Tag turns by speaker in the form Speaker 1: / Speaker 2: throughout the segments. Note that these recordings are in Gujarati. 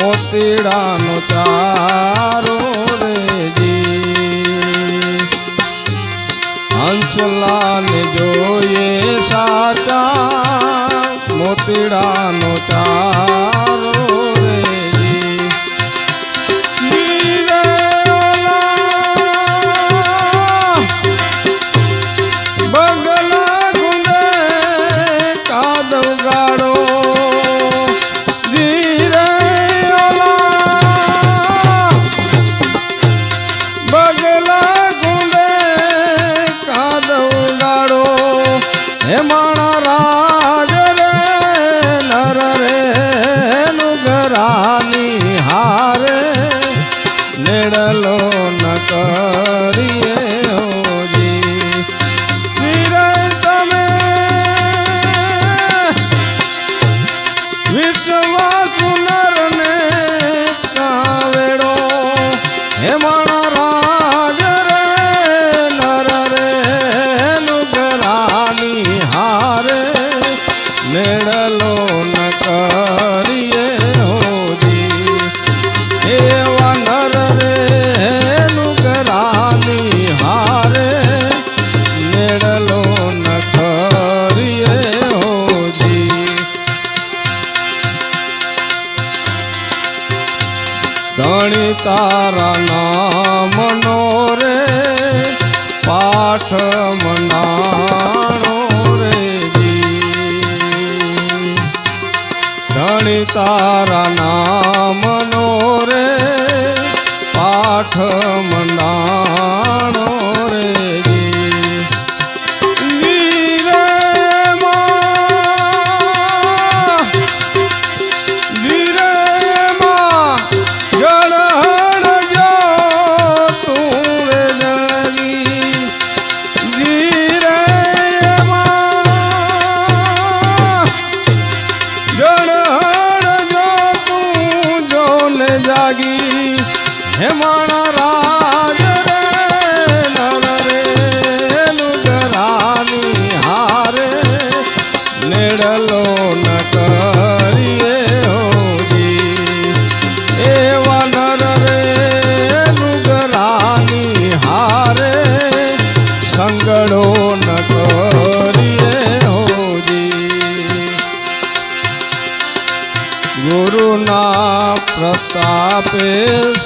Speaker 1: મોતીડાનો ચા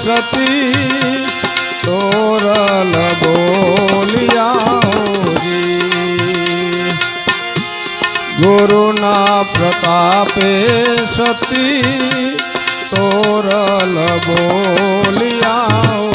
Speaker 1: સતી તોરલ બોલિયા ગુરુના પ્રતાપે સતી તોરલ બોલિયા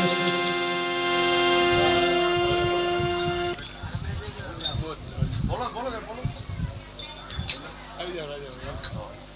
Speaker 1: 来一节来一节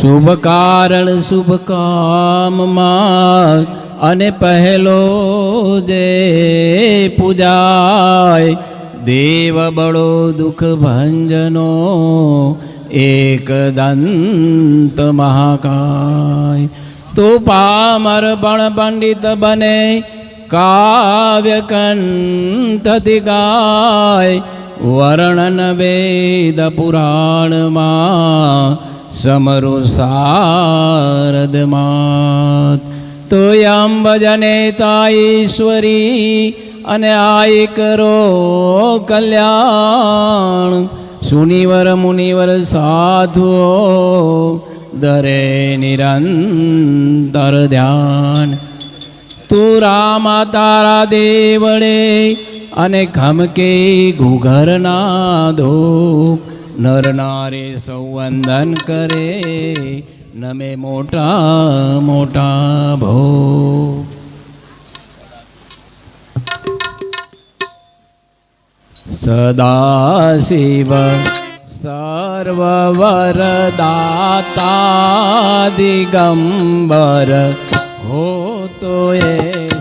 Speaker 2: શુભ કારણ શુભ કામમાં અને પહેલો જે પૂજાય. દેવ બળો દુઃખ ભંજનો એક દંત મહાકાય. તો પામર પણ પંડિત બને કાવ્ય કંઠથી ગાય વર્ણન વેદ પુરાણમાં સમરુ શારદમાત તો યમ ભજને ઈશ્વરી અને આય કરો કલ્યાણ સુનિવર મુનિવર સાધુઓ દરે નિરંતર ધ્યાન તું રામા તારા દેવડે અને ખમકે ઘુઘરના ધૂપ નર નારે સૌ વંદન કરે, નમે મોટા મોટા ભો સદાશિવ સર્વવરદાતા દિગંબર હો તો એસા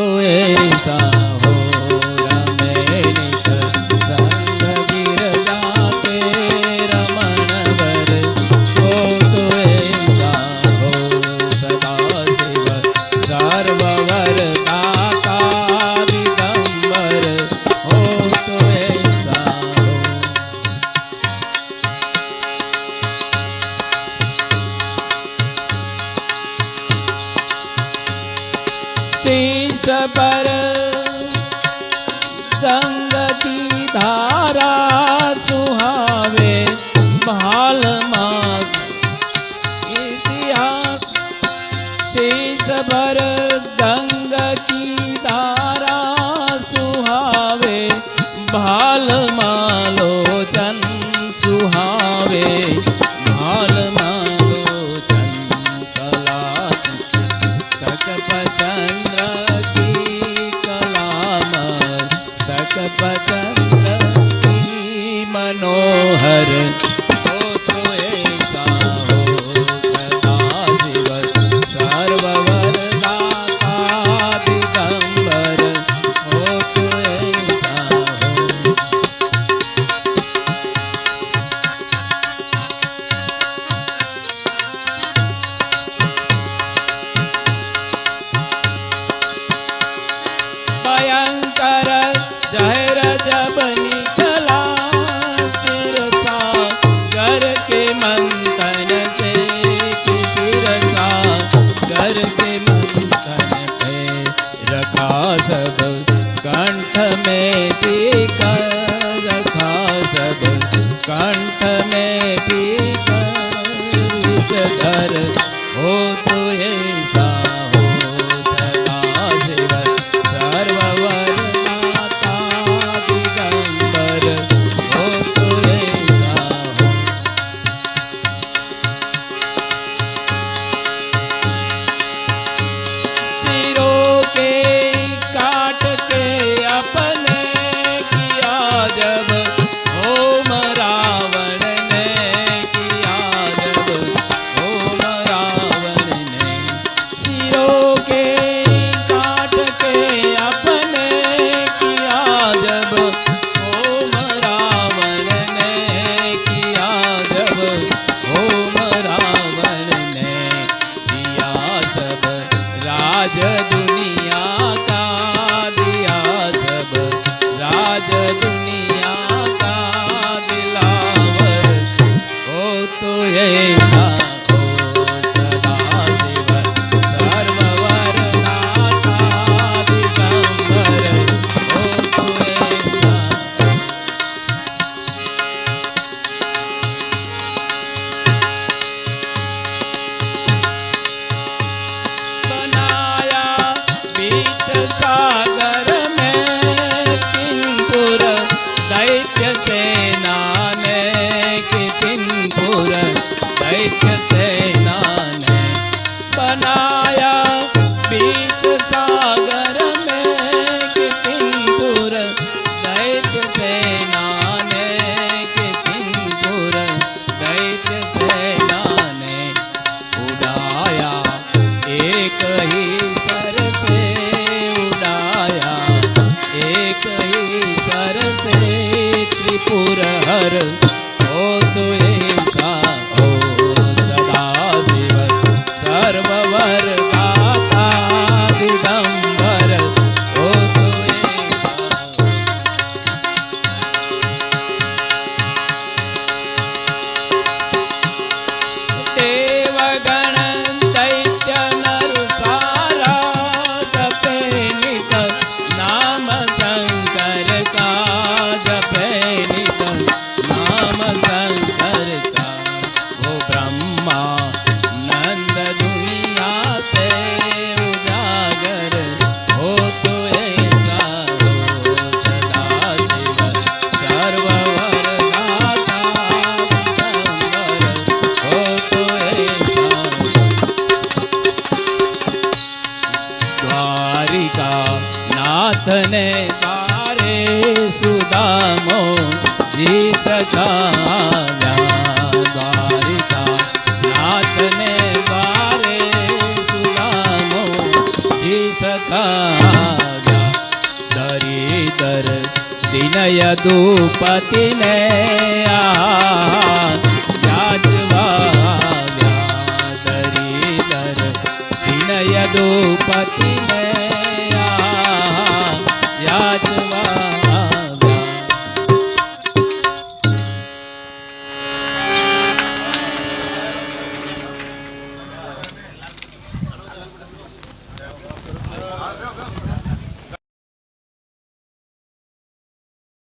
Speaker 2: हो तो ऐसा हो શીશ પર ગંગતી ધારા સુહાવે ભાલ કંઠને પીત ધર હો सागर में किंपुर दैत्य सेना ने कि किंपुर दैत्य सेना ने बनाया बीच सागर में कि किंपुर दैत्य सेना ने कि किंपुर दैत्य सेना ने उड़ाया एक ही રામો જી સદાયા દ્વારિકા નાથને વારે સુરામો જી સદાયા દરિદર દિનય દુપતિને